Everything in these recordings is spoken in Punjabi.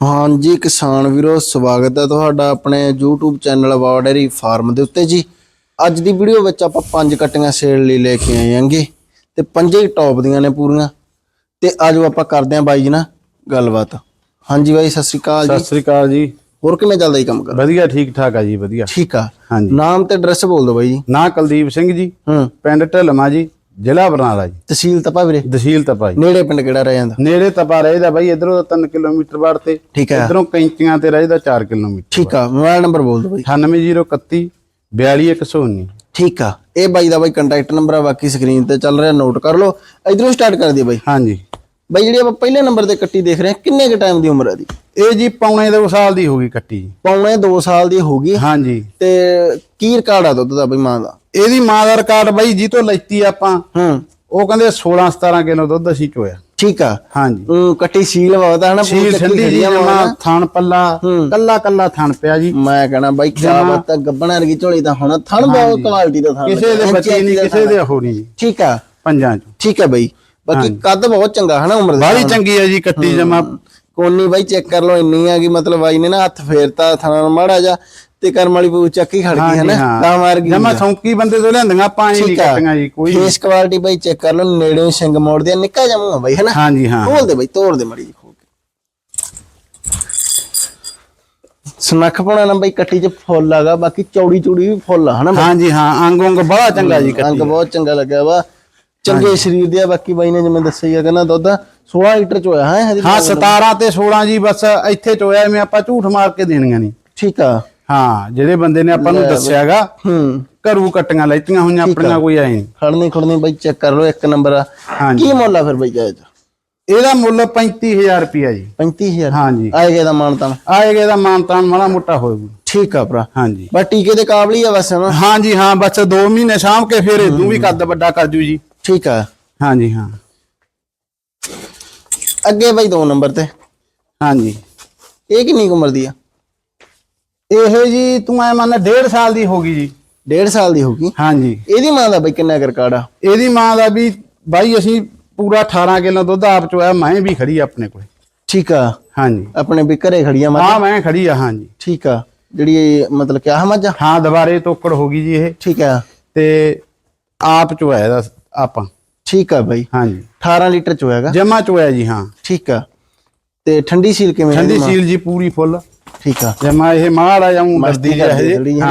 ਹਾਂਜੀ ਕਿਸਾਨ ਵੀਰੋ ਸਵਾਗਤ ਹੈ ਤੁਹਾਡਾ ਆਪਣੇ YouTube ਚੈਨਲ ਵਾਰਡਰੀ ਫਾਰਮ ਦੇ ਉੱਤੇ ਜੀ। ਅੱਜ ਦੀ ਵੀਡੀਓ ਵਿੱਚ ਆਪਾਂ ਪੰਜ ਕਟੀਆਂ ਸੇਲ ਲਈ ਲੈ ਕੇ ਆਏ ਆਂਗੇ ਤੇ ਪੰਜੇ ਹੀ ਟੌਪ ਦੀਆਂ ਨੇ ਪੂਰੀਆਂ। ਤੇ ਆਜੋ ਆਪਾਂ ਕਰਦੇ ਆਂ ਬਾਈ ਜੀ ਨਾਲ ਗੱਲਬਾਤ। ਹਾਂਜੀ ਬਾਈ ਸਤਿ ਸ੍ਰੀ ਅਕਾਲ ਸਤਿ ਜੀ ਸ੍ਰੀ ਅਕਾਲ ਜੀ। ਹੋਰ ਕਿਵੇਂ ਚੱਲਦਾ ਜੀ ਕੰਮ ਕਰ ਵਧੀਆ ਠੀਕ ਠਾਕ ਆ ਜੀ ਵਧੀਆ। ਠੀਕ ਆ। ਹਾਂਜੀ। ਨਾਮ ਤੇ ਐਡਰੈਸ ਬੋਲ ਦਿਓ ਬਾਈ ਜੀ। ਨਾਂ ਕੁਲਦੀਪ ਸਿੰਘ ਜੀ। ਹੂੰ। ਪਿੰਡ ਢਲਮਾ ਜੀ। ਜ਼ਿਲ੍ਹਾ ਬਰਨਾਲਾ ਜੀ। ਤਹਿਸੀਲ ਤਪਾ ਵੀਰੇ? ਤਹਿਸੀਲ ਤਪਾ ਜੀ। ਨੇੜੇ ਪਿੰਡ ਕਿਹੜਾ ਰਹਿ ਜਾਂਦਾ? ਨੇੜੇ ਤਪਾ ਰਹਿਦਾ ਬਾਈ ਇਧਰੋਂ 3 ਕਿਲੋਮੀਟਰ ਬਾੜ ਤੇ। ਠੀਕ ਹੈ। ਇਧਰੋਂ ਕੈਂਚੀਆਂ ਤੇ ਰਹਿਦਾ 4 ਕਿਲੋਮੀਟਰ ਠੀਕ ਆ ਮੋਬਾਈਲ ਨੰਬਰ ਬੋਲ ਦਿਓ ਬਾਈ। 98031 42119 ਠੀਕ ਆ ਇਹ ਬਾਈ ਦਾ ਬਾਈ ਕੰਟੈਕਟ ਨੰਬਰ ਆ ਬਾਕੀ ਸਕਰੀਨ ਤੇ ਚੱਲ ਰਿਹਾ ਨੋਟ ਕਰ ਲਓ। ਇਧਰੋਂ ਸਟਾਰਟ ਕਰ ਦਈਏ ਬਾਈ। ਹਾਂਜੀ। ਬਾਈ ਜਿਹੜੀ ਆਪਾਂ ਪਹਿਲੇ ਨੰਬਰ ਤੇ ਕੱਟੀ ਦੇਖ ਰਹੇ ਹਾਂ ਕਿੰਨੇ ਕ ਟਾਈਮ ਦੀ ਉਮਰ ਹੈ ਦੀ ਇਹ ਜੀ ਪੌਣੇ 2 ਸਾਲ ਦੀ ਹੋ ਗਈ ਕੱਟੀ ਪੌਣੇ 2 ਸਾਲ ਦੀ ਹੋ ਗਈ। ਹਾਂਜੀ। ਤੇ ਕੀ ਰਿਕਾਰਡ ਆ ਦੁੱਧ ਦਾ ਬਈ ਮਾਂ ਦਾ? ਇਹਦੀ ਮਾਂ ਦਾ ਰਿਕਾਰਡ ਬਾਈ ਜੀ ਤੋਂ ਲੈਤੀ ਆਪਾਂ। ਹੂੰ। ਉਹ ਕਹਿੰਦੇ 16 17 ਕਿਲੋ ਦੁੱਧ ਅਸੀਂ ਚੋਇਆ। ਠੀਕ ਆ। ਹਾਂਜੀ। ਹੂੰ ਕੱਟੀ ਸੀਲ ਆ ਹਨਾ ਪੂਰੀ ਸੀਲ ਠੰਡੀ ਜੀ ਮਾਂ। ਥਣ ਪੱਲਾ ਕੱਲਾ ਕੱਲਾ ਥਣ ਪਿਆ ਜੀ। ਮੈਂ ਕਹਣਾ ਬਾਈ ਕਿਆ ਬਾਤ ਗੱਬਣਾ ਵਰਗੀ ਝੋਲੀ ਤਾਂ ਹੁਣ ਥਣ ਬਹੁਤ ਕੁਆਲਿਟੀ ਦਾ ਥਣ ਕਿਸੇ ਦੇ। ਬੱਚੇ ਨਹੀਂ ਕਿਸੇ ਦੇ ਹੋ ਨਹੀਂ ਠੀਕ ਆ। ਪੰਜਾਂ ਚ। ਠੀਕ ਆ ਬਾਈ। ਬਾਕੀ ਕੱਦ ਬਹੁਤ ਚੰਗਾ ਹਨਾ ਉਮਰ ਦਾ ਬਾਹਲੀ ਚੰਗੀ ਹੈ ਜੀ ਕੱਟੀ ਜਮਾ। ਕੋਨੀ ਬਾਈ ਚੈੱਕ ਕਰ ਲਓ ਇੰਨੀ ਆ ਕਿ ਮਤਲਬ ਬਾਈ ਨੇ ਨਾ ਹੱਥ ਫੇਰਤਾ ਥਣਾ ਮਾੜਾ ਜਾ ਤੇ ਕਰਮ ਵਾਲੀ ਪੂ ਚੱਕੀ ਖੜ ਗਈ ਹੈ। ਨਾ ਤਾਂ ਮਾਰ ਗਈ ਜਮਾ ਸੌਂਕੀ ਬੰਦੇ ਤੋਂ ਲਿਆਂਦੀਆਂ ਪਾਣੀ ਨਹੀਂ ਕੱਟੀਆਂ ਜੀ ਕੋਈ ਫੇਸ ਕੁਆਲਿਟੀ ਬਾਈ ਚੈੱਕ ਕਰ ਲਓ ਨੇੜੇ ਸਿੰਘ ਮੋੜ ਦੇ ਨਿੱਕਾ ਆ ਬਾਈ ਹੈ ਨਾ ਹਾਂਜੀ ਹਾਂ। ਖੋਲ ਦੇ ਬਾਈ ਤੋੜ ਦੇ ਮੜੀ ਖੋਲ ਕੇ। ਸਨੱਖ ਪਾਉਣਾ ਨਾ ਬਾਈ ਕੱਟੀ 'ਚ ਫੁੱਲ ਆਗਾ ਬਾਕੀ ਚੌੜੀ ਚੂੜੀ ਵੀ ਫੁੱਲ ਆ ਹਨਾ? ਹਾਂਜੀ ਹਾਂ ਅੰਗ ਅੰਗ ਬੜਾ ਚੰਗਾ ਜੀ ਕੱਟੀ ਬਹੁਤ ਚੰਗਾ ਲੱਗਿਆ ਵਾ। ਚੰਗੇ ਸਰੀਰ ਦੇ ਆ ਬਾਕੀ ਬਾਈ ਨੇ ਜਿਵੇਂ ਦੱਸਿਆ ਹੀ ਆ ਕਹਿੰਦਾ ਦੁੱਧ 16 ਲੀਟਰ ਚ ਹੋਇਆ ਹੈ ਹਾਂ 17 ਤੇ 16 ਜੀ ਬਸ ਇੱਥੇ ਚੋਇਆ ਐਵੇਂ ਆਪਾਂ ਝੂਠ ਮਾਰ ਕੇ ਦੇਣੀਆਂ ਨਹੀਂ। ਠੀਕ ਆ। ਹਾਂ ਜਿਹੜੇ ਬੰਦੇ ਨੇ ਆਪਾਂ ਨੂੰ ਦੱਸਿਆਗਾ ਹੂੰ। ਘਰੂ ਕੱਟੀਆਂ ਲੈਤੀਆਂ ਹੋਈਆਂ ਆਪਣੀਆਂ ਕੋਈ ਆਏ ਨਹੀਂ। ਖੜਨੀ ਖੜਨੀ ਬਾਈ ਚੈੱਕ ਕਰ ਲਓ ਇੱਕ ਨੰਬਰ ਆ। ਕੀ ਮੁੱਲ ਆ ਫਿਰ ਬਾਈ ਜਾਇਜ਼ ਇਹਦਾ ਮੁੱਲ 35000 ਰੁਪਿਆ ਜੀ। 35000 ਹਾਂਜੀ। ਆਏਗਾ ਦਾ ਮਾਨਤਾਨ ਆਏਗਾ ਇਹਦਾ ਮਾਨਤਾਨ ਮਾੜਾ ਮੋਟਾ ਹੋਏਗਾ ਠੀਕ ਆ ਭਰਾ। ਹਾਂਜੀ। ਬਸ ਟੀਕੇ ਦੇ ਕਾਬਲੀ ਆ ਬਸ ਹਾਂਜੀ ਹਾਂ ਬਸ 2 ਮਹੀਨੇ ਸਾਂਭ ਕੇ ਫਿਰ ਇਦੋਂ ਵੀ ਕੱਦ ਵੱਡਾ ਕਰ ਜੂ ਜੀ। ਠੀਕ ਆ। ਹਾਂਜੀ ਹਾਂ। ਅੱਗੇ ਬਾਈ ਦੋ ਨੰਬਰ ਤੇ। ਹਾਂਜੀ। ਇਹ ਕਿੰਨੀ ਕੁ ਉਮਰ ਦੀ ਆ? ਇਹ ਜੀ ਤੂੰ ਐ ਮੰਨ 1.5 ਸਾਲ ਦੀ ਹੋ ਗਈ ਜੀ। 1.5 ਸਾਲ ਦੀ ਹੋਗੀ ਹਾਂਜੀ। ਇਹਦੀ ਮਾਂ ਦਾ ਬਾਈ ਕਿੰਨਾ ਕੁ ਰਿਕਾਰਡ ਆ? ਇਹਦੀ ਮਾਂ ਦਾ ਵੀ ਬਾਈ ਅਸੀਂ ਪੂਰਾ 18 ਕਿਲੋ ਦੁੱਧ ਆਪ ਚੋਇਆ ਮੈਂ ਵੀ ਖੜੀ ਆ ਆਪਣੇ ਕੋਲ। ਠੀਕ ਆ। ਹਾਂਜੀ। ਆਪਣੇ ਵੀ ਘਰੇ ਖੜੀਆਂ ਮੱਝ ਹਾਂ ਮੈਂ ਖੜੀ ਆ ਹਾਂਜੀ। ਠੀਕ ਆ। ਜਿਹੜੀ ਮਤਲਬ ਕਿਆ ਮੱਝ ਆ? ਹਾਂ ਦੁਬਾਰੇ ਤੋਕੜ ਹੋ ਗਈ ਜੀ ਇਹ। ਠੀਕ ਆ। ਤੇ ਆਪ ਚੋਇਆ ਇਹਦਾ ਆਪਾਂ। ਠੀਕ ਆ ਬਾਈ। ਹਾਂਜੀ। 18 ਲੀਟਰ ਚ ਹੋਏਗਾ ਜਮਾ ਚੋਇਆ ਜੀ ਹਾਂ। ਠੀਕ ਆ। ਤੇ ਠੰਡੀ ਸੀਲ ਕਿਵੇਂ ਆ ਠੰਡੀ? ਸੀਲ ਜੀ ਪੂਰੀ ਫੁੱਲ। ਠੀਕ ਆ। ਜਮਾ ਇਹ ਮਾੜਾ ਜਾਉਂ ਮਸਤੀ ਦਰਦੀ ਕਰਦੀ ਹੈ।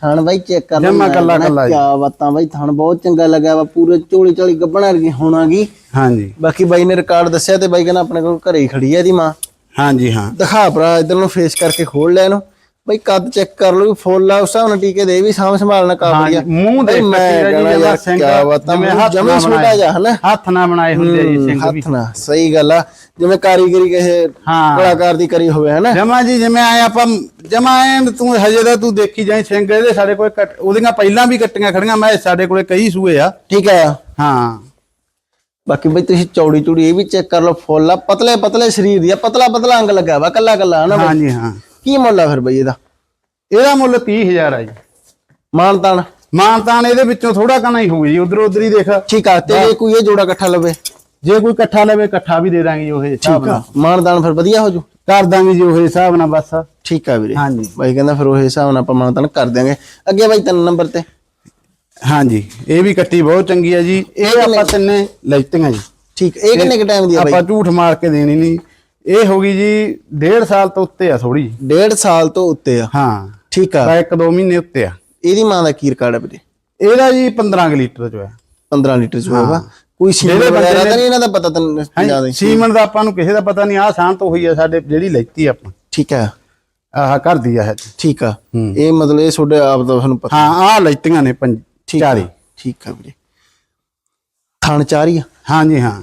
ਥਣ ਬਾਈ ਚੈੱਕ ਕਰ ਜਮਾਂ ਕੱਲਾ ਕੱਲਾ। ਕਿਆ ਬਾਤਾਂ ਬਾਈ ਥਣ ਬਹੁਤ ਚੰਗਾ ਲੱਗਾ ਵਾ ਪੂਰੇ ਝੋਲੀ ਝੋਲੀ ਗੱਬਣਾ ਵਰਗੀ ਹੋਣਾਗੀ। ਹਾਂਜੀ। ਬਾਕੀ ਬਾਈ ਨੇ ਰਿਕਾਰਡ ਦੱਸਿਆ ਤੇ ਬਾਈ ਕਹਿੰਦਾ ਆਪਣੇ ਕੋਲ ਘਰੇ ਹੀ ਖੜੀ ਆ ਇਹਦੀ ਮਾਂ। ਹਾਂਜੀ ਹਾਂ। ਦਿਖਾ ਭਰਾ ਇਧਰ ਨੂੰ ਫੇਸ ਕਰਕੇ ਖੋਲ ਲੈ ਇਹਨੂੰ। ਬਾਈ ਕੱਦ ਚੈੱਕ ਕਰ ਲਓ ਫੁੱਲ ਆ ਉਸ ਹਿਸਾਬ ਨਾਲ ਟੀਕੇ ਦੇ ਵੀ ਸਾਂਭ ਸੰਭਾਲਣਾ ਕਾਬਲੀ ਆ ਮੂੰਹ ਦੇਖ ਮੈਂ ਕੱਟੀ ਕਹਿਣਾ ਜੀ ਯਾਰ ਜਮਾ ਸਿੰਘ ਜਿਵੇਂ ਹੱਥ ਨਾਲ ਛੋਟਾ ਬਣਾਏ। ਜਿਹਾ ਹਨਾ? ਹੱਥ ਨਾਲ ਬਣਾਏ ਹੁੰਦੇ ਆ ਜੀ ਸਿੰਘ ਵੀ। ਹੱਥ ਨਾਲ ਸਹੀ ਗੱਲ ਆ। ਜਿਵੇਂ ਕਾਰੀਗਰੀ ਕਿਸੇ ਹਾਂ। ਕਲਾਕਾਰ ਦੀ ਕਰੀ ਹੋਵੇ ਹਨਾ? ਜਮਾ ਜੀ ਜਿਵੇਂ ਆਏ ਆਪਾਂ ਜਮਾ ਐ ਤੂੰ ਹਜੇ ਦਾ ਤੂੰ ਦੇਖੀ ਜਾਈ ਸਿੰਘ ਇਹਦੇ ਸਾਡੇ ਕੋਲ ਕੱਟ- ਉਹਦੀਆਂ ਪਹਿਲਾਂ ਵੀ ਕੱਟੀਆਂ ਖੜੀਆਂ ਮੈਂ ਸਾਡੇ ਕੋਲੇ ਕਈ ਸੂਏ ਆ। ਠੀਕ ਆ। ਹਾਂ। ਬਾਕੀ ਬਈ ਤੁਸੀਂ ਚੌੜੀ ਚੂੜੀ ਇਹ ਵੀ ਚੈੱਕ ਕਰ ਲਓ ਫੁੱਲ ਆ ਪਤਲੇ ਪਤਲੇ ਸਰੀਰ ਦੀ ਆ ਪਤਲਾ ਪਤਲਾ ਅੰਗ ਲੱਗਾ ਵਾ ਕੱਲਾ ਕੱਲਾ ਹਨਾ? ਹਾਂਜੀ ਹਾਂ। ਕੀ ਮੁੱਲ ਆ ਫਿਰ ਬਈ ਇਹਦਾ? ਇਹਦਾ ਮੁੱਲ 30000 ਆ ਜੀ। ਮਾਨਤਾਨ ਮਾਨਤਾਨ ਇਹਦੇ ਵਿੱਚੋਂ ਥੋੜਾ ਕਣਾ ਹੀ ਹੋਊ ਜੀ ਉਧਰ ਉਧਰ ਹੀ ਦੇਖ। ਠੀਕ ਆ ਤੇ ਜੇ ਕੋਈ ਇਹ ਜੋੜਾ ਇਕੱਠਾ ਲਵੇ? ਜੇ ਕੋਈ ਇਕੱਠਾ ਲਵੇ ਇਕੱਠਾ ਵੀ ਦੇ ਦਾਂਗੇ ਜੀ ਉਹ ਹਿਸਾਬ ਠੀਕ ਨਾਲ। ਆ ਮਾਨਦਾਨ ਫਿਰ ਵਧੀਆ ਹੋ ਜੂ? ਕਰ ਦਾਂਗੇ ਜੀ ਉਹ ਹਿਸਾਬ ਨਾਲ ਬਸ। ਠੀਕ ਆ ਵੀਰੇ। ਹਾਂਜੀ। ਬਾਈ ਕਹਿੰਦਾ ਫਿਰ ਉਹ ਹਿਸਾਬ ਨਾਲ ਆਪਾਂ ਮਾਨਦਾਨ ਕਰ ਦਿਆਂਗੇ। ਅੱਗੇ ਬਾਈ ਤਿੰਨ ਨੰਬਰ ਤੇ। ਹਾਂਜੀ ਇਹ ਵੀ ਕੱਟੀ ਬਹੁਤ ਚੰਗੀ ਆ ਜੀ। ਇਹ ਆਪਾਂ ਤਿੰਨੇ ਲੈਤੀਆਂ ਜੀ। ਠੀਕ ਇਹ ਕਿੰਨੇ ਕ ਟਾਈਮ ਦੀ ਆ ਬਾਈ? ਆਪਾਂ ਝੂਠ ਮਾਰ ਕੇ ਦੇਣੀ ਨਹੀਂ। ਇਹ ਹੋ ਗਈ ਜੀ ਡੇਢ ਸਾਲ ਤੋਂ ਉੱਤੇ ਆ ਥੋੜੀ ਡੇਢ ਸਾਲ ਤੋਂ ਉੱਤੇ ਆ? ਹਾਂ। ਠੀਕ ਆ। ਤਾਂ ਇੱਕ ਦੋ ਮਹੀਨੇ ਉੱਤੇ ਆ। ਇਹਦੀ ਮਾਂ ਦਾ ਕੀ ਰਿਕਾਰਡ ਹੈ ਵੀਰੇ? ਇਹਦਾ ਜੀ 15 ਕੁ ਲੀਟਰ ਚ ਹੋਇਆ 15 ਲੀਟਰ ਚ ਹੋਏਗਾ। ਕੋਈ ਸੀਮਨ ਵਗੈਰਾ ਤਾਂ ਨਹੀਂ ਇਹਨਾਂ ਦਾ ਪਤਾ ਤੈਨੂੰ ਜ਼ਿਆਦਾ ਸੀਮਨ ਦਾ ਆਪਾਂ ਨੂੰ ਕਿਸੇ ਦਾ ਪਤਾ ਨਹੀਂ ਆ ਸ਼ਾਂਤ ਹੋਈ ਆ ਸਾਡੇ ਜਿਹੜੀ ਲੈਤੀ ਆਪਾਂ। ਠੀਕ ਆ। ਆਹ ਘਰ ਦੀ ਆ। ਠੀਕ ਆ। ਇਹ ਮਤਲਬ ਇਹ ਤੁਹਾਡੇ ਆਪ ਦਾ ਤੁਹਾਨੂੰ ਪਤਾ। ਹਾਂ ਆ ਲੈਤੀਆਂ ਨੇ ਪੰਜ ਠੀਕ ਆ। ਚਾਰੀ ਠੀਕ ਆ ਵੀਰੇ। ਥਣ ਚਾਰੀ ਆ। ਹਾਂਜੀ ਹਾਂ।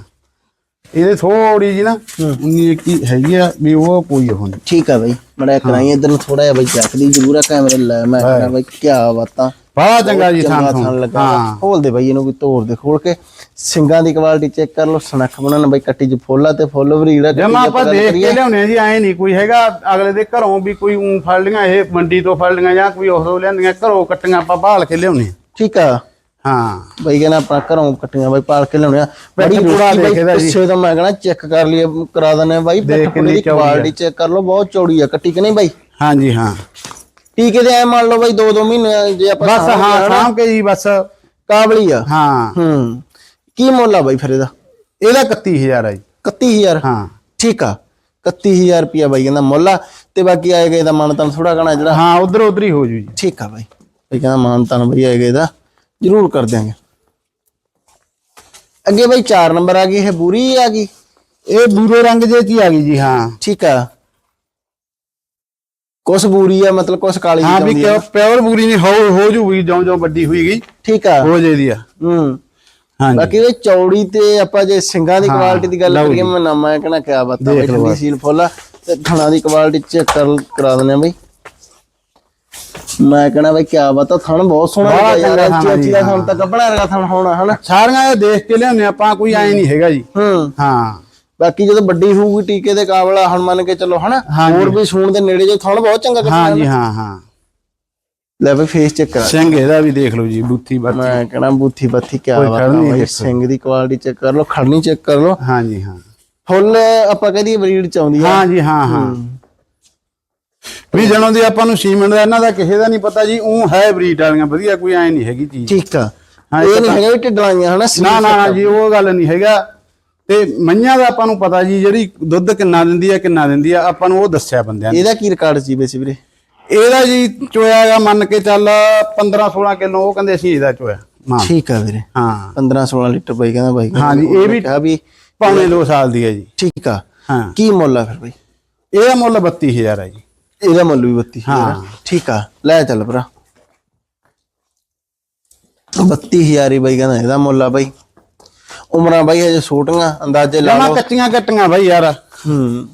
ਇਹਦੇ ਥੋੜੀ ਜੀ ਨਾ ਉਨੀ ਕੀ ਹੈਗੀ ਆ ਵੀ ਉਹ ਕੋਈ ਨਹੀਂ ਠੀਕ ਆ ਬਾਈ ਮੜਾ ਕਰਾਈ ਇਧਰ ਨੂੰ ਥੋੜਾ ਜਿਹਾ ਬਾਈ ਚੱਕਦੀ ਜ਼ਰੂਰ ਆ ਕੈਮਰੇ ਲੈ ਮੈਂ ਕਹਿੰਦਾ ਬਾਈ ਕੀ ਬਾਤਾਂ। ਬੜਾ ਚੰਗਾ ਜੀ ਥਾਂ ਥਣ ਲੱਗਾ। ਖੋਲ ਦੇ ਬਾਈ ਇਹਨੂੰ ਵੀ ਤੋੜ ਦੇ ਖੋਲ ਕੇ ਸਿੰਗਾਂ ਦੀ ਕੁਆਲਿਟੀ ਚੈੱਕ ਕਰ ਲਓ ਸਨੱਖ ਬਣਨ ਬਾਈ ਕੱਟੀ ਚ ਫੁੱਲ ਤੇ ਫੁੱਲ ਵਰੀੜ ਜਮਾ ਆਪਾਂ ਦੇਖ ਕੇ ਲਿਆਉਣੇ ਜੀ ਐ ਨਹੀਂ ਕੋਈ ਹੈਗਾ ਅਗਲੇ ਦੇ ਘਰੋਂ ਵੀ ਕੋਈ ਊਂ ਫੜ ਲੀਆਂ ਇਹ ਮੰਡੀ ਤੋਂ ਫੜ ਲੀਆਂ ਜਾਂ ਕੋਈ ਉਹ ਲਿਆਂਦੀਆਂ ਘਰੋਂ ਕੱਟੀਆਂ ਆਪਾਂ ਭਾਲ ਕੇ ਲਿਆਉਣੇ। ਠੀਕ ਆ। ਹਾਂ। ਬਾਈ ਕਹਿੰਦਾ ਆਪਣਾ ਘਰੋਂ ਕੱਟੀਆਂ ਬਾਈ ਪਾਲ ਕੇ ਲਿਆਉਣੇ ਆ ਬੜੀ ਪੂਰਾ ਦੇਖਦਾ ਜੀ। ਪਿੱਛੇ ਤੋਂ ਮੈਂ ਕਹਿੰਦਾ ਚੈੱਕ ਕਰ ਲਈਏ ਕਰਾ ਦਨੇ ਬਾਈ ਪਿੱਠ ਦੀ। ਕੁਆਲਿਟੀ ਚੈੱਕ ਕਰ ਲਓ ਬਹੁਤ ਚੌੜੀ ਆ ਕੱਟੀ ਕਿ ਨਹੀਂ ਬਾਈ? ਹਾਂਜੀ ਹਾਂ। ਟੀਕੇ ਦੇ ਐ ਮੰਨ ਲਓ ਬਾਈ 2-2 ਮਹੀਨੇ ਜੇ ਆਪਾਂ ਬਸ ਹਾਂ ਸਾਂਭ ਕੇ ਜੀ ਬਸ। ਕਾਬਲੀ ਆ। ਹਾਂ। ਹੂੰ। ਕੀ ਮੁੱਲ ਆ ਬਾਈ ਫਿਰ ਇਹਦਾ? ਇਹਦਾ 31000 ਆ ਜੀ। 31000 ਹਾਂ। ਠੀਕ ਆ। 31000 ਰੁਪਿਆ ਬਾਈ ਕਹਿੰਦਾ ਮੁੱਲ ਆ। ਤੇ ਬਾਕੀ ਆਏਗਾ ਇਹਦਾ ਮਾਨਤਨ ਥੋੜਾ ਘਣਾ ਜਿਹੜਾ ਹਾਂ ਉਧਰ ਉਧਰ ਹੀ ਹੋ ਜੂ ਜੀ। ਠੀਕ ਆ ਬਾਈ। ਬਾਈ ਕਹਿੰਦਾ ਮਾਨਤਨ ਬਈ ਆਏਗਾ ਇਹਦਾ ਜ਼ਰੂਰ ਕਰ ਦਿਆਂਗੇ। ਅੱਗੇ ਬਾਈ 4 ਨੰਬਰ ਆ ਗਈ ਇਹ ਬੂਰੀ ਆ ਗਈ? ਇਹ ਬੂਰੇ ਰੰਗ ਚ ਹੀ ਆ ਗਈ ਜੀ ਹਾਂ। ਠੀਕ ਆ। ਕੁਛ ਬੂਰੀ ਆ ਮਤਲਬ ਕੁਛ ਕਾਲੀ ਹਾਂ ਵੀ ਪਿਓਰ ਬੂਰੀ ਨਹੀਂ ਹੋ ਹੋ ਜੂਗੀ ਜਿਉਂ ਜਿਉਂ ਵੱਡੀ ਹੋਈਗੀ ਠੀਕ ਆ। ਹੋ ਜੇ ਦੀ ਆ। ਹੂੰ। ਹਾਂਜੀ। ਬਾਕੀ ਇਹ ਚੌੜੀ ਤੇ ਆਪਾਂ ਜੇ ਸਿੰਗਾਂ ਦੀ ਹਾਂ, ਕੁਆਲਿਟੀ ਦੀ ਗੱਲ ਕਰੀਏ। ਮੈਂ ਨਾ ਮੈਂ ਕਹਿਣਾ ਕਿਆ ਬਾਤ ਠੰਡੀ ਸੀਲ ਫੁੱਲ ਤੇ ਥਣਾ ਦੀ ਕੁਆਲਿਟੀ ਚੈੱਕ ਕਰ ਕਰਾ ਦਿੰਦੇ ਆ ਬਈ। ਮੈਂ ਕਹਿਣਾ ਬਈ ਕਿਆ ਬਾਤ ਆ ਥਣ ਬਹੁਤ ਸੋਹਣਾ ਬੜਾ ਯਾਰ ਚੰਗਾ ਥਣ ਦਾ ਥਣ ਤਾਂ ਕੱਪੜਾ ਵਰਗਾ ਥਣ ਹੋਣਾ ਹਨਾ? ਸਾਰੀਆਂ ਇਹ ਦੇਖ ਕੇ ਲਿਆਉਂਦੇ ਆਪਾਂ ਕੋਈ ਐ ਨਹੀਂ ਹੈਗਾ ਜੀ। ਹੂੰ। ਹਾਂ। ਬਾਕੀ ਜਦੋਂ ਵੱਡੀ ਹੋਊਗੀ ਟੀਕੇ ਦੇ ਕਾਬਲਾ ਹੁਣ ਮੰਨ ਕੇ ਚੱਲੋ ਹਨਾ? ਹਾਂਜੀ। ਹੋਰ ਵੀ ਸੂਣ ਦੇ ਨੇੜੇ ਜੇ ਥਣ ਬਹੁਤ ਚੰਗਾ ਕੱਟਣਾ ਹਾਂ ਜੀ ਹਾਂ ਹਾਂ। ਲੈ ਬਈ ਫੇਸ ਚੈੱਕ ਕਰਾ। ਸਿੰਘ ਇਹਦਾ ਵੀ ਦੇਖ ਲਓ ਜੀ ਬੂਥੀ ਬਾਤੀ ਮੈਂ ਕਹਿਣਾ ਬੂਥੀ ਬੱਥੀ ਕੋਈ ਬਾਤ ਆ ਖੜਨੀ ਬਈ ਦੇਖੋ। ਸਿੰਘ ਦੀ ਕੁਆਲਿਟੀ ਚੈੱਕ ਕਰ ਲਓ ਖੜਨੀ ਚੈੱਕ ਕਰ ਲਓ। ਹਾਂ ਜੀ ਹਾਂ। ਫੁੱਲ ਆਪਾਂ ਕਹਦੀ ਬਰੀਡ ਚ ਆਉਂਦੀ ਆ। ਹਾਂ ਜੀ ਹਾਂ। ਹਾਂ। ਵੀ ਜਣੋਂ ਦੀ ਆਪਾਂ ਨੂੰ ਸੀਮੈਂਟ ਦਾ ਇਹਨਾਂ ਦਾ ਕਿਸੇ ਦਾ ਨਹੀਂ ਪਤਾ ਜੀ ਉਹ ਹੈ ਬਰੀਡ ਵਾਲੀਆਂ ਵਧੀਆ ਕੋਈ ਐ ਨਹੀਂ ਹੈਗੀ ਚੀਜ਼। ਠੀਕ ਆ ਹਾਂ, ਇਹ ਨਹੀਂ ਹੈਗਾ ਵੀ ਢਿੱਡਲਾਈਆਂ ਹਨਾ ਨਾ ਨਾ ਨਾ ਜੀ ਉਹ ਗੱਲ ਨਹੀਂ ਹੈਗਾ। ਤੇ ਮਈਆਂ ਦਾ ਆਪਾਂ ਨੂੰ ਪਤਾ ਜੀ ਜਿਹੜੀ ਦੁੱਧ ਕਿੰਨਾ ਦਿੰਦੀ ਆ ਕਿੰਨਾ ਦਿੰਦੀ ਆ ਆਪਾਂ ਨੂੰ ਉਹ ਦੱਸਿਆ ਬੰਦਿਆਂ ਨੇ। ਇਹਦਾ ਕੀ ਰਿਕਾਰਡ ਸੀ ਵੈਸੇ ਵੀਰੇ? ਇਹਦਾ ਜੀ ਚੋਇਆਗਾ ਮੰਨ ਕੇ ਚੱਲ 15 16 ਕਿਲੋ ਉਹ ਕਹਿੰਦੇ ਸੀ ਇਹਦਾ ਚੋਇਆ। ਠੀਕ ਆ ਵੀਰੇ। ਹਾਂ। 15 16 ਲੀਟਰ ਬਾਈ ਕਹਿੰਦਾ ਬਾਈ ਹਾਂ ਜੀ, ਇਹ ਵੀ- ਕਿਹਾ ਵੀ ਪੌਣੇ 2 ਸਾਲ ਦੀ ਹੈ ਜੀ। ਠੀਕ ਆ। ਹਾਂ। ਕੀ ਮੁੱਲ ਆ ਫਿਰ ਬਾਈ? ਇਹਦਾ ਮੁੱਲ 32000 ਹੈ ਜੀ। ਇਹਦਾ ਮੁੱਲ ਵੀ 32 ਹਾਂ। ਠੀਕ ਆ ਲੈ ਚੱਲ ਭਰਾ। 32000 ਹੀ ਬਾਈ ਕਹਿੰਦਾ ਇਹਦਾ ਮੁੱਲ ਆ ਬਾਈ। ਉਮਰਾਂ ਬਾਈ ਹਜੇ ਛੋਟੀਆਂ ਅੰਦਾਜ਼ੇ ਲਾ ਲਓ। ਕੱਟੀਆਂ ਕੱਟੀਆਂ ਬਾਈ ਯਾਰ। ਹੂੰ।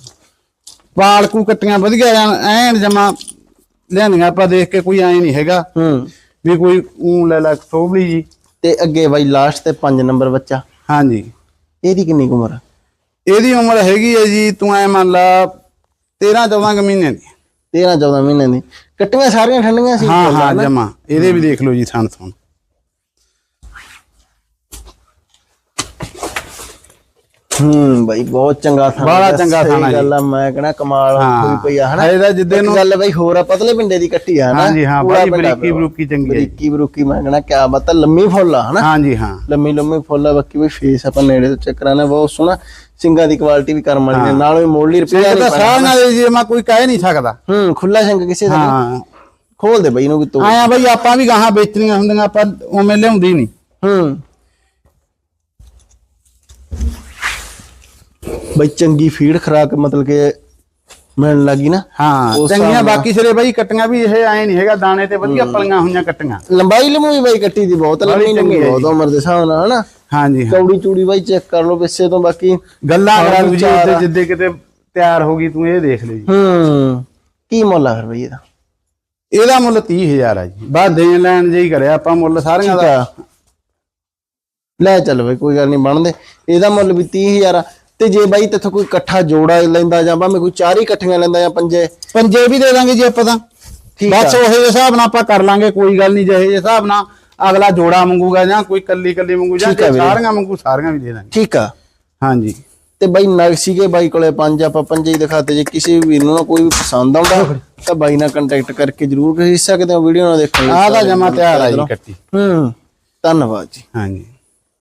ਪਾਲਕੂ ਕੱਟੀਆਂ ਵਧੀਆ ਐਨ ਐਨ ਜਮਾ ਲਿਆਂਦੀਆਂ ਆਪਾਂ ਦੇਖ ਕੇ ਕੋਈ ਐ ਨਹੀਂ ਹੈਗਾ। ਹੂੰ। ਵੀ ਕੋਈ ਉਹ ਲੈ ਲੈ ਸੋਭਲੀ ਜੀ। ਤੇ ਅੱਗੇ ਬਾਈ ਲਾਸਟ ਤੇ 5 ਨੰਬਰ ਬੱਚਾ। ਹਾਂਜੀ। ਇਹਦੀ ਕਿੰਨੀ ਉਮਰ ਇਹਦੀ ਉਮਰ ਹੈਗੀ ਹੈ ਜੀ ਤੂੰ ਐ ਮੰਨ ਲਾ 13 14 ਕੁ ਮਹੀਨੇ ਦੀ। 13 14 ਮਹੀਨੇ ਦੀ। ਕੱਟੀਆਂ ਸਾਰੀਆਂ ਠੰਡੀਆਂ ਸੀ। ਹਾਂ ਹਾਂ ਜਮਾ। ਇਹਦੇ ਵੀ ਦੇਖ ਲਓ ਜੀ ਥਣ ਥਣ ਹੂੰ ਬਾਈ ਬਹੁਤ ਚੰਗਾ ਥਾਣਾ ਬੜਾ ਚੰਗਾ ਸਹੀ ਥਾਣਾ ਜੀ। ਗੱਲ ਆ ਮੈਂ ਕਹਣਾ ਕਮਾਲ ਹਾਂ। ਹੋਈ ਪਈ ਆ ਹਨਾ? ਇਹਦਾ ਜਿੱਦੇ ਇੱਕ ਨੂੰ ਗੱਲ ਬਾਈ ਹੋਰ ਆ ਪਤਲੇ ਪਿੰਡੇ ਦੀ ਕੱਟੀ ਆ ਹਨਾ? ਹਾਂਜੀ ਹਾਂ ਪੂਰਾ ਬੜੀ ਪਿੰਡਾ ਬਰੀਕੀ ਬਰੂਕੀ ਚੰਗੀ ਹੈ ਜੀ। ਬਰੀਕੀ ਬਰੂਕੀ ਮੈਂ ਕਹਣਾ ਕਿਆ ਬਾਤ ਆ ਲੰਮੀ ਫੁੱਲ ਆ ਹਨਾ? ਹਾਂਜੀ ਹਾਂ। ਲੰਮੀ ਲੰਮੀ ਫੁੱਲ ਆ ਬਾਕੀ ਵੀ ਫੇਸ ਆਪਾਂ ਨੇੜੇ ਤੋਂ ਚੈੱਕ ਕਰਾਣਾ ਬਹੁਤ ਸੋਹਣਾ ਸਿੰਗਾਂ ਦੀ ਕੁਆਲਿਟੀ ਵੀ ਕਰਮ ਵਾਲੀ ਨੇ ਨਾਲ ਵੀ ਮੋੜਲੀ ਰੁਪਿਆ ਇਹ ਨਹੀਂ ਤਾਂ ਪੈਣਾ ਸਾਰੀਆਂ ਦੇ ਜੀ ਮੈਂ ਕੋਈ ਕਹਿ ਨਹੀਂ ਸਕਦਾ। ਹੂੰ ਖੁੱਲਾ ਸਿੰਘ ਕਿਸੇ ਦਾ। ਹਾਂ। ਖੋਲ ਦੇ ਬਾਈ ਇਹਨੂੰ ਤੋ ਆਇਆ ਬਈ ਆਪਾਂ ਵੀ ਗਾਹਾਂ ਵੇਚਣੀਆਂ ਹੁੰਦੀਆਂ ਆਪਾਂ ਉਵੇਂ ਲਿਆਉਂਦੀ ਨਹੀਂ। ਹੂੰ। ਬਈ ਚੰਗੀ ਫੀਡ ਖਰਾਕ ਮਤਲਬ ਕਿ ਮਿਲਣ ਲੱਗੀ ਨਾ। ਹਾਂ ਉਸ ਚੰਗੀਆਂ ਹਿਸਾਬ ਨਾਲ। ਬਾਕੀ ਸਿਰੇ ਬਈ ਕੱਟੀਆਂ ਵੀ ਇਹ ਐ ਨਹੀਂ ਹੈਗਾ ਦਾਣੇ ਤੇ ਵਧੀਆ ਪਲੀਆਂ ਹੋਈਆਂ ਕੱਟੀਆਂ। ਲੰਬਾਈ ਲੰਮੂਈ ਬਾਈ ਕੱਟੀ ਦੀ ਬਹੁਤ ਲੰਮੀ ਚੰਗੀ ਲੰਮੀ ਹੈ ਬਹੁਤ ਉਮਰ ਦੇ ਹਿਸਾਬ ਨਾਲ ਹਨਾ? ਹਾਂਜੀ ਹਾਂ। ਚੌੜੀ ਚੂੜੀ ਬਾਈ ਚੈੱਕ ਕਰ ਲਓ ਪਿੱਛੇ ਤੋਂ ਬਾਕੀ। ਗੱਲਾਂ ਕਰਾ ਜੀ ਵਿਚਾਰ ਆ। ਉੱਤੇ ਜਿੱਦੇ ਕਿਤੇ ਤਿਆਰ ਹੋ ਗਈ ਤੂੰ ਇਹ ਦੇਖ ਲਈ ਜੀ। ਹੂੰ ਕੀ ਮੁੱਲ ਆ ਫਿਰ ਬਈ ਇਹਦਾ? ਇਹਦਾ ਮੁੱਲ 30000 ਆ ਜੀ। ਬਾਅਦ ਦੇਣ ਲੈਣ ਜੇ ਹੀ ਕਰਿਆ ਆਪਾਂ ਮੁੱਲ ਸਾਰੀਆਂ ਠੀਕ ਦਾ ਆ। ਲੈ ਚੱਲ ਬਈ ਕੋਈ ਗੱਲ ਨਹੀਂ ਬਣਦੇ। ਇਹਦਾ ਮੁੱਲ ਵੀ 30000 ਆ। ਤੇ ਜੇ ਬਾਈ ਤੇਥੋਂ ਕੋਈ ਇਕੱਠਾ ਜੋੜਾ ਲੈਂਦਾ ਜਾਂ ਭਾਵੇਂ ਕੋਈ ਚਾਰ ਹੀ ਇਕੱਠੀਆਂ ਲੈਂਦਾ ਜਾਂ ਪੰਜੇ। ਪੰਜੇ ਵੀ ਦੇ ਦਾਂਗੇ ਜੀ ਆਪਾਂ ਤਾਂ। ਠੀਕ ਬਸ ਉਹੇ ਜਿਹੇ ਹਿਸਾਬ ਨਾਲ ਆਪਾਂ ਕਰ ਲਾਂਗੇ ਕੋਈ ਗੱਲ ਨਹੀਂ ਜਿਹੇ ਜਿਹੇ ਹਿਸਾਬ ਨਾਲ ਅਗਲਾ ਜੋੜਾ ਮੰਗੂਗਾ ਜਾਂ ਕੋਈ ਕੱਲੀ ਕੱਲੀ ਮੰਗੂ ਜਾਂ। ਸਾਰੀਆਂ ਮੰਗੂ ਸਾਰੀਆਂ ਵੀ ਦੇ ਦਾਂਗੇ। ਠੀਕ ਆ। ਹਾਂਜੀ। ਤੇ ਬਾਈ ਨਗ ਸੀਗੇ ਬਾਈ ਕੋਲੇ ਪੰਜ ਆਪਾਂ ਪੰਜੇ ਹੀ ਦਿਖਾਤੇ। ਜੇ ਕਿਸੇ ਵੀ ਵੀਰ ਨੂੰ ਕੋਈ ਵੀ ਪਸੰਦ ਆਉਂਦਾ ਤਾਂ ਬਾਈ ਨਾਲ ਕੰਟੈਕਟ ਕਰਕੇ ਜਰੂਰ ਖਰੀਦ ਸਕਦੇ ਹੋ। ਵੀਡੀਓ ਨਾਲ ਦੇਖਣ ਲਈ ਆਹ ਤਾਂ ਜਮਾ ਤਿਆਰ ਆ ਜੀ। ਕੱਟੀ ਹੂੰ। ਧੰਨਵਾਦ ਜੀ। ਹਾਂਜੀ।